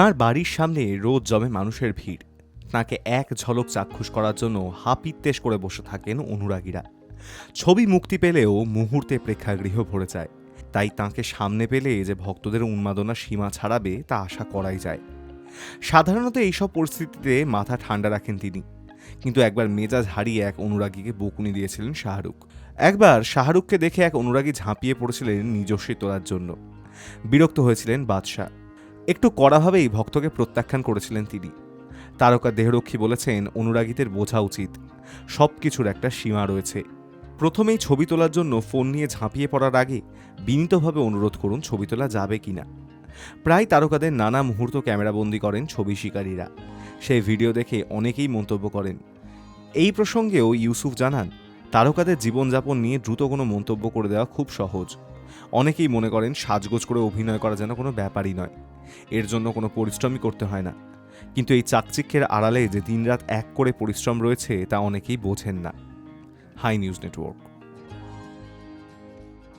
তার বাড়ির সামনে রোজ জমে মানুষের ভিড়। তাকে এক ঝলক চাক্ষুষ করার জন্য হাপিত্তেশ করে বসে থাকেন অনুরাগীরা। ছবি মুক্তি পেলেও মুহূর্তে প্রেক্ষাগৃহ ভরে যায়। তাই তাকে সামনে পেলে যে ভক্তদের উন্মাদনা সীমা ছাড়াবে তা আশা করাই যায়। সাধারণত এইসব পরিস্থিতিতে মাথা ঠান্ডা রাখেন তিনি। কিন্তু একবার মেজাজ হারিয়ে এক অনুরাগীকে বকুনি দিয়েছিলেন শাহরুখ। একবার শাহরুখকে দেখে এক অনুরাগী ঝাঁপিয়ে পড়েছিলেন নিজস্বী তোলার জন্য। বিরক্ত হয়েছিলেন বাদশাহ। একটু কড়াভাবেই ভক্তকে প্রত্যাখ্যান করেছিলেন তিনি। তারকা দেহরক্ষী বলেছেন, অনুরাগীদের বোঝা উচিত। সব কিছুর একটা সীমা রয়েছে। প্রথমেই ছবি তোলার জন্য ফোন নিয়ে ঝাঁপিয়ে পড়ার আগে বিনীতভাবে অনুরোধ করুন ছবি তোলা যাবে কিনা প্রায় তারকাদের নানা মুহূর্ত ক্যামেরাবন্দি করেন ছবি শিকারীরা। সেই ভিডিও দেখে অনেকেই মন্তব্য করেন। এই প্রসঙ্গেও ইউসুফ জানান, তারকাদের জীবনযাপন নিয়ে দ্রুত কোনো মন্তব্য করে দেওয়া খুব সহজ। অনেকেই মনে করেন, সাজগোজ করে অভিনয় করা যেন কোনো ব্যাপারই নয়। এর জন্য কোনো পরিশ্রমই করতে হয় না। কিন্তু এই চাকচিক্যের আড়ালে যে দিনরাত এক করে পরিশ্রম রয়েছে তা অনেকেই বোঝেন না। Hi news network.